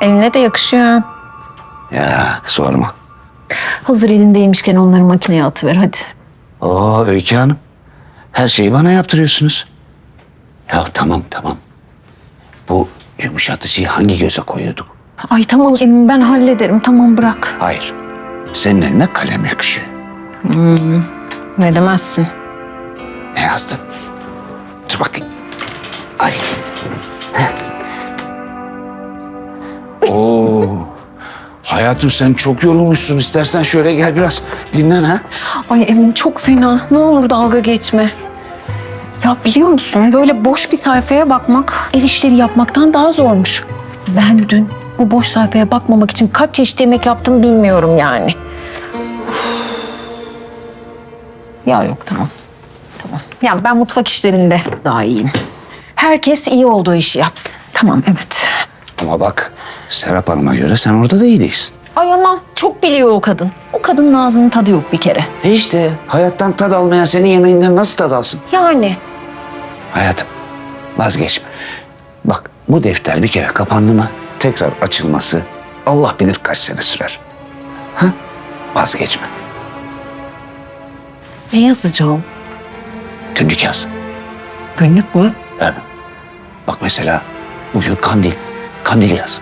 Eline de yakışıyor. Ya sorma. Hazır elindeymişken onları makineye atıver hadi. Oo Öykü Hanım. Her şeyi bana yaptırıyorsunuz. Ya tamam tamam. Bu yumuşatıcıyı hangi göze koyuyorduk? Ay tamam Emin ben hallederim tamam bırak. Hayır. Senin eline kalem yakışıyor. Ne demezsin. Ne yazdın? Dur bakayım. Ay. Oo. Hayatım sen çok yorulmuşsun. İstersen şöyle gel biraz dinlen ha. Ay Emin çok fena. Ne olur dalga geçme. Ya biliyor musun böyle boş bir sayfaya bakmak ev işleri yapmaktan daha zormuş. Ben dün bu boş sayfaya bakmamak için kaç çeşit yemek yaptım bilmiyorum yani. Uf. Ya yok tamam. Tamam. Ya ben mutfak işlerinde daha iyiyim. Herkes iyi olduğu işi yapsın. Tamam evet. Ama bak Serap Hanım'a göre sen orada da iyi değilsin. Ay aman çok biliyor o kadın. O kadının ağzının tadı yok bir kere. E işte hayattan tad almayan senin yemeğinden nasıl tad alsın? Yani Hayatım vazgeçme. Bak bu defter bir kere kapandı mı tekrar açılması Allah bilir kaç sene sürer. Ha? Vazgeçme. ne yazacağım? Günlük yaz. Günlük mü? Evet. Bak mesela bugün kandil. Kandil yaz.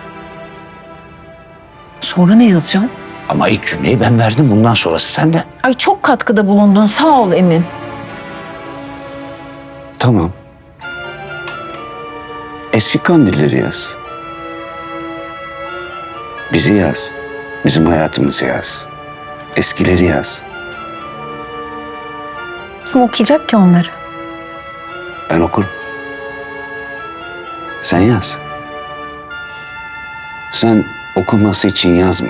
Sonra ne yazacağım? Ama ilk cümleyi ben verdim bundan sonrası sende. Ay çok katkıda bulundun sağ ol Emin. Tamam. Eski kandilleri yaz. Bizi yaz. Bizim hayatımızı yaz. Eskileri yaz. Kim okuyacak ki onları? Ben okurum. Sen yaz. Sen okunması için yazma.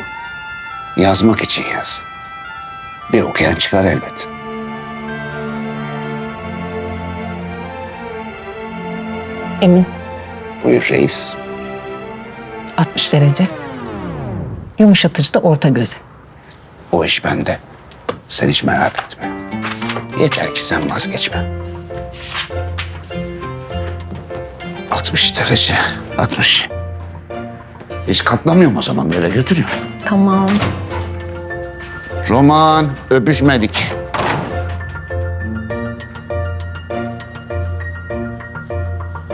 Yazmak için yaz. Bir okuyan çıkar elbet. Emin Buyur reis. 60 derece. Yumuşatıcı da orta göze. O iş bende. Sen hiç merak etme. Yeter ki sen vazgeçme. 60 derece. 60. Hiç katlamıyorum o zaman böyle götürüyorum. Tamam. Roman öpüşmedik.